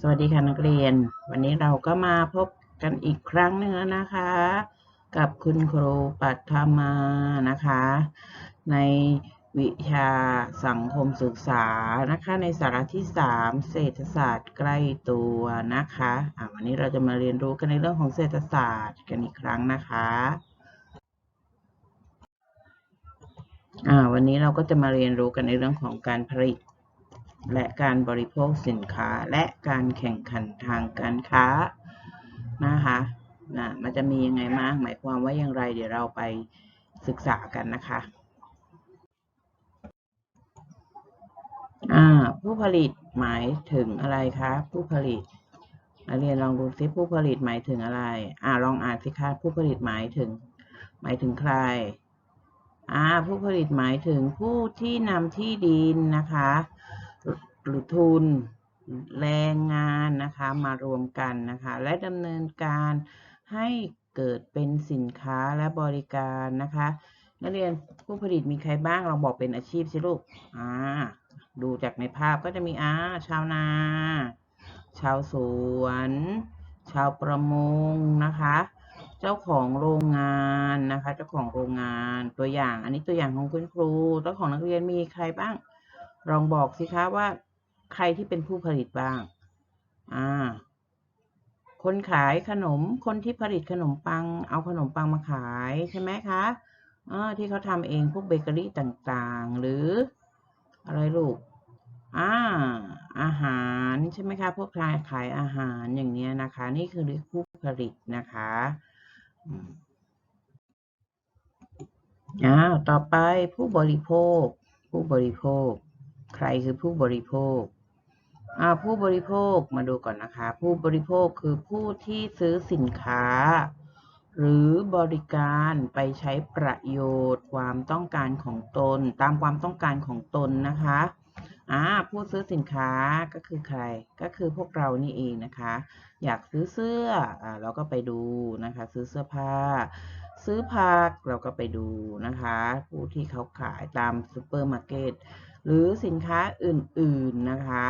สวัสดีค่ะนักเรียน วันนี้เราก็มาพบกันอีกครั้งหนึ่งแล้วนะคะ กับคุณครูปัทมานะคะ ในวิชาสังคมศึกษานะคะ ในสาระที่ 3 เศรษฐศาสตร์ใกล้ตัวนะคะวันนี้เราจะมาเรียนรู้กันในเรื่องของเศรษฐศาสตร์กันอีกครั้งนะคะวันนี้เราก็จะมาเรียนรู้กันในเรื่องของการผลิต และการบริโภคสินค้าและการแข่งขันทางการค้านะคะนะมันจะมียังไงบ้างหมายความว่าอย่างไร เดี๋ยวเราไปศึกษากันนะคะอ่าผู้ผลิตหมายถึงอะไรคะผู้ผลิตเรียนลองดูซิผู้ผลิตหมายถึงอะไร อ่าลองอ่านสิคะผู้ผลิตหมายถึง หมายถึงใคร อ่า ผู้ผลิตหมายถึงผู้ที่นำที่ดินนะคะ หรือทุน แรงงานนะคะมารวมกันนะคะ และดำเนินการให้เกิดเป็นสินค้าและบริการนะคะนักเรียนผู้ผลิตมีใครบ้างลองบอกเป็นอาชีพสิลูกอ่าดูจากในภาพก็จะมีอ่าชาวนา ชาวสวน ชาวประมงนะคะ เจ้าของโรงงานนะคะ เจ้าของโรงงานตัวอย่าง อันนี้ตัวอย่างของคุณครูเจ้าของนักเรียนมีใครบ้างลองบอกสิคะว่า ใครที่เป็นผู้ผลิตบ้าง อ่า คนขายขนม คนที่ผลิตขนมปัง เอาขนมปังมาขายใช่ไหมคะอ่าที่เขาทำเองพวกเบเกอรี่ต่างๆ หรืออะไรลูก อ่า อาหารใช่ไหมคะ พวกขายขายอาหารอย่างเนี้ยนะคะ นี่คือเรียกผู้ผลิตนะคะอ่าต่อไปผู้บริโภค ผู้บริโภค ใครคือผู้บริโภค ผู้บริโภคมาดูก่อนนะคะ ผู้บริโภคคือผู้ที่ซื้อสินค้า หรือบริการไปใช้ประโยชน์ความต้องการของตน ตามความต้องการของตนนะคะอ่าผู้ซื้อสินค้าก็คือใครก็คือพวกเรานี่เองนะคะ อยากซื้อเสื้ออ่าเราก็ไปดูนะคะ ซื้อเสื้อผ้า ซื้อผักเราก็ไปดูนะคะ ผู้ที่เขาขายตามซูเปอร์มาร์เก็ตหรือสินค้าอื่นๆนะคะ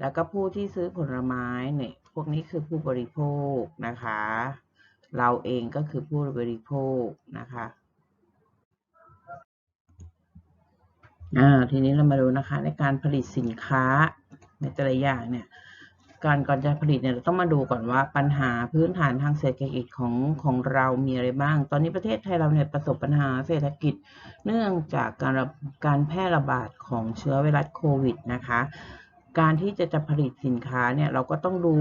แล้วก็ผู้ที่ซื้อผลไม้เนี่ยพวกนี้คือผู้บริโภคนะคะ เราเองก็คือผู้บริโภคนะคะอ่าทีนี้เรามาดูนะคะในการผลิตสินค้าในแต่ละอย่างเนี่ยการก่อนจะผลิตเนี่ยเราต้องมาดูก่อนว่าปัญหาพื้นฐานทางเศรษฐกิจของของเรามีอะไรบ้าง ตอนนี้ประเทศไทยเราเนี่ยประสบปัญหาเศรษฐกิจ เนื่องจากการการแพร่ระบาดของเชื้อไวรัสโควิดนะคะ การที่จะจะผลิตสินค้าเนี่ยเราก็ต้องดู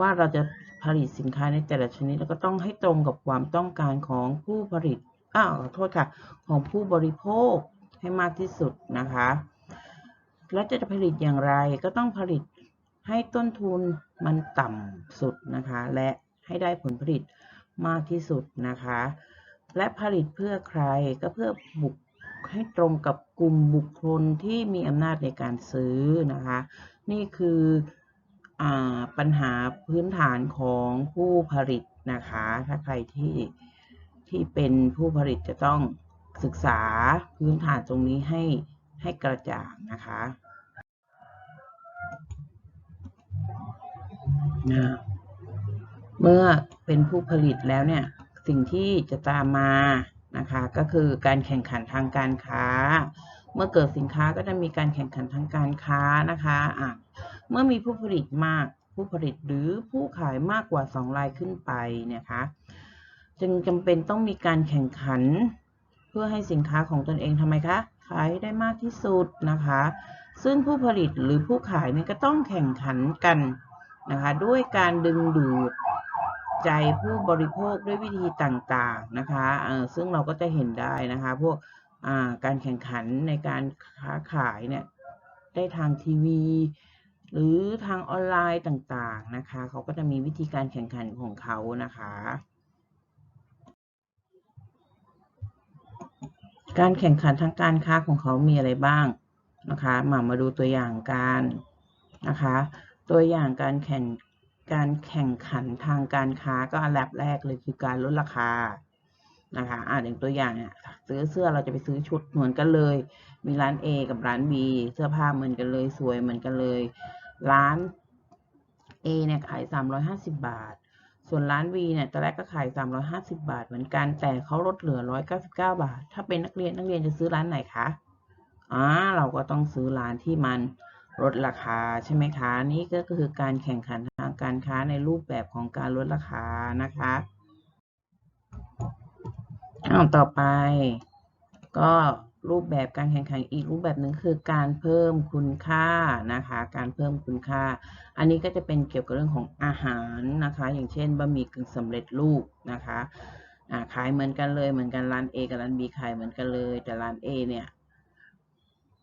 ว่าเราจะผลิตสินค้าในแต่ละชนิด แล้วก็ต้องให้ตรงกับความต้องการของผู้ผลิตอ้าวขอโทษค่ะ ของผู้บริโภคให้มากที่สุดนะคะ และจะผลิตอย่างไรก็ต้องผลิตให้ต้นทุนมันต่ำสุดนะคะ และให้ได้ผลผลิตมากที่สุดนะคะ และผลิตเพื่อใครก็เพื่อบุก ให้ตรงกับกลุ่มบุคคลที่มีอำนาจในการซื้อนะคะ นี่คืออปัญหาพื้นฐานของผู้ผลิตนะคะ ถ้าใครที่ที่เป็นผู้ผลิตจะต้องศึกษาพื้นฐานตรงนี้ให้ให้กระจ่างนะคะนะเมื่อเป็นผู้ผลิตแล้วเนี่ย สิ่งที่จะตามมา นะคะก็คือการแข่งขันทางการค้า เมื่อเกิดสินค้าก็จะมีการแข่งขันทางการค้านะคะอะเมื่อมีผู้ผลิตมากผู้ผลิตหรือผู้ขายมากกว่า 2 รายขึ้นไปเนี่ยคะจึงจำเป็นต้องมีการแข่งขัน เพื่อให้สินค้าของตนเองทำไมคะขายได้มากที่สุดนะคะ ซึ่งผู้ผลิตหรือผู้ขายเนี่ยก็ต้องแข่งขันกันนะคะด้วยการดึงดูด ใจผู้บริโภคด้วยวิธีต่างๆนะคะเออซึ่งเราก็จะเห็นได้นะคะพวกการแข่งขันในการค้าขายเนี่ยได้ทางทีวี หรือทางออนไลน์ต่างๆนะคะเขาก็จะมีวิธีการแข่งขันของเขานะคะการแข่งขันทางการค้าของเขามีอะไรบ้างนะคะมามาดูตัวอย่างกันนะคะ ตัวอย่างการแข่ง การแข่งขันทางการค้าก็อันดับแรกเลยคือการลดราคานะคะอ่าอย่างตัวอย่างเนี่ยซื้อเสื้อเราจะไปซื้อชุดเหมือนกันเลย มีร้าน A กับร้าน B เสื้อผ้าเหมือนกันเลยสวยเหมือนกันเลย ร้าน A เนี่ยขาย 350 บาท ส่วนร้าน V เนี่ยตอนแรกก็ขาย 350 บาท เหมือนกันแต่เขาลดเหลือ 199 บาท ถ้าเป็นนักเรียนนักเรียนจะซื้อร้านไหนคะอ่าเราก็ต้องซื้อร้านที่มันลดราคาใช่ไหมคะนี่ก็คือการแข่งขันางการค้าในรูปแบบของการลดราคานะคะอ้าวต่อไป ก็รูปแบบการแข่งขันอีกรูปแบบหนึ่งคือการเพิ่มคุณค่านะคะ การเพิ่มคุณค่า อันนี้ก็จะเป็นเกี่ยวกับเรื่องของอาหารนะคะ อย่างเช่นบะหมี่กึ่งสำเร็จรูปนะคะขายเหมือนกันเลยเหมือนกันร้าน A กับร้าน B ขายเหมือนกันเลย แต่ร้าน A เนี่ย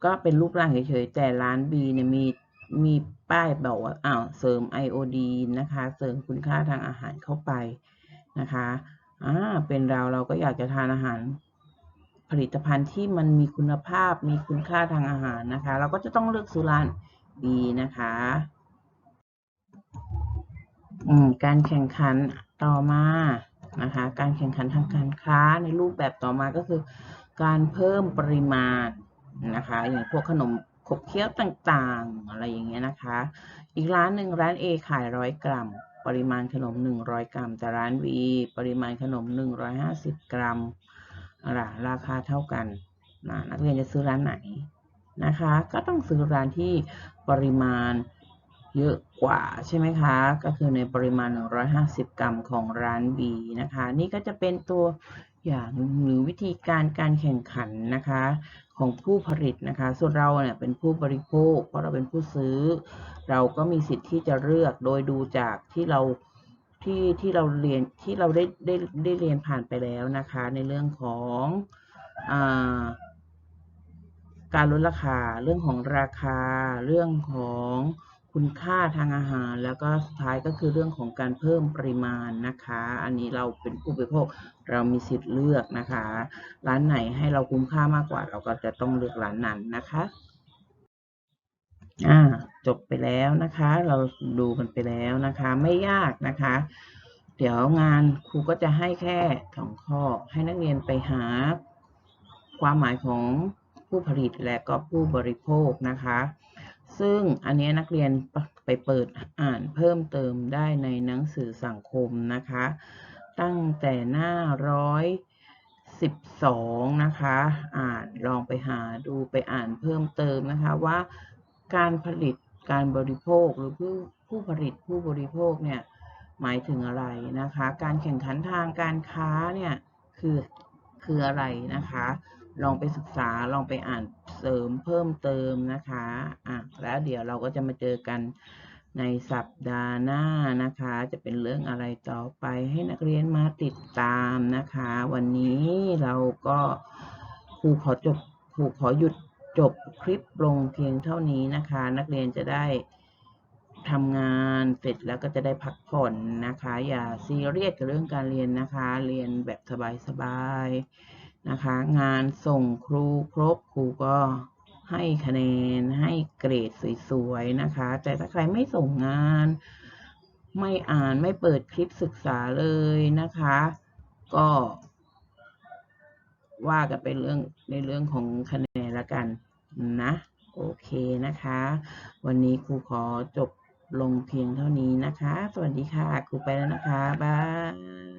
ก็เป็นรูปร่างเฉยๆแต่ร้าน B เนี่ยมี มีป้ายบอกว่าอ้าวเสริมไอโอดีนนะคะ เสริมคุณค่าทางอาหารเข้าไปนะคะอ่าเป็นเราเราก็อยากจะทานอาหาร ผลิตภัณฑ์ที่มันมีคุณภาพมีคุณค่าทางอาหารนะคะ เราก็จะต้องเลือกซื้อร้าน B นะคะอืมการแข่งขันต่อมานะคะ การแข่งขันทางการค้าในรูปแบบต่อมาก็คือ การเพิ่มปริมาณนะคะ อย่างพวกขนม ขบเคี้ยวต่างๆ อะไรอย่างเงี้ยนะคะ อีกร้านหนึ่งร้าน A ขายร้อยกรัม ปริมาณขนม 100 กรัม แต่ร้าน B ปริมาณขนม 150 กรัมอะไรราคาเท่ากันนะนักเรียนจะซื้อร้านไหนนะคะ ก็ต้องซื้อร้านที่ปริมาณเยอะกว่าใช่ไหมคะ ก็คือในปริมาณ 150 กรัมของร้าน B นะคะ นี่ก็จะเป็นตัวอย่างหรือวิธีการการแข่งขันนะคะ ของผู้ผลิตนะคะ ส่วนเราเนี่ยเป็นผู้บริโภค เพราะเราเป็นผู้ซื้อ เราก็มีสิทธิ์ที่จะเลือกโดยดูจากที่เราที่ที่เราเรียนที่เราได้ได้ได้เรียนผ่านไปแล้วนะคะ ในเรื่องของอาการลดราคา เรื่องของราคา เรื่องของ คุณค่าทางอาหาร แล้วก็สุดท้ายก็คือเรื่องของการเพิ่มปริมาณนะคะ อันนี้เราเป็นผู้บริโภคเรามีสิทธิ์เลือกนะคะ ร้านไหนให้เราคุ้มค่ามากกว่า เราก็จะต้องเลือกร้านนั้นนะคะอ่าจบไปแล้วนะคะ เราดูกันไปแล้วนะคะ ไม่ยากนะคะ เดี๋ยวงานครูก็จะให้แค่สองข้อ ให้นักเรียนไปหา ความหมายของผู้ผลิตและก็ผู้บริโภคนะคะ ซึ่งอันนี้นักเรียนไปเปิดอ่านเพิ่มเติมได้ในหนังสือสังคมนะคะ ตั้งแต่หน้าร้อยสิบสองนะคะอ่านลองไปหาดูไปอ่านเพิ่มเติมนะคะว่าการผลิตการบริโภคหรือผู้ผู้ผลิตผู้บริโภคเนี่ยหมายถึงอะไรนะคะ การแข่งขันทางการค้าเนี่ยคือคืออะไรนะคะ ลองไปศึกษาลองไปอ่านเสริมเพิ่มเติมนะคะอะแล้วเดี๋ยวเราก็จะมาเจอกันในสัปดาห์หน้านะคะ จะเป็นเรื่องอะไรต่อไปให้นักเรียนมาติดตามนะคะ วันนี้เราก็ครูขอจบครูขอหยุดจบคลิปลงเพียงเท่านี้นะคะ นักเรียนจะได้ทำงานเสร็จแล้วก็จะได้พักผ่อนนะคะ อย่าซีเรียสกับเรื่องการเรียนนะคะ เรียนแบบสบายๆ นะคะ งานส่งครูครบครูก็ให้คะแนนให้เกรดสวยๆนะคะ แต่ถ้าใครไม่ส่งงาน ไม่อ่านไม่เปิดคลิปศึกษาเลยนะคะ ก็ ว่ากันเป็นเรื่องในเรื่องของคะแนนละกันนะโอเคนะคะ วันนี้ครูขอจบลงเพียงเท่านี้นะคะ สวัสดีค่ะ ครูไปแล้วนะคะ บ๊าย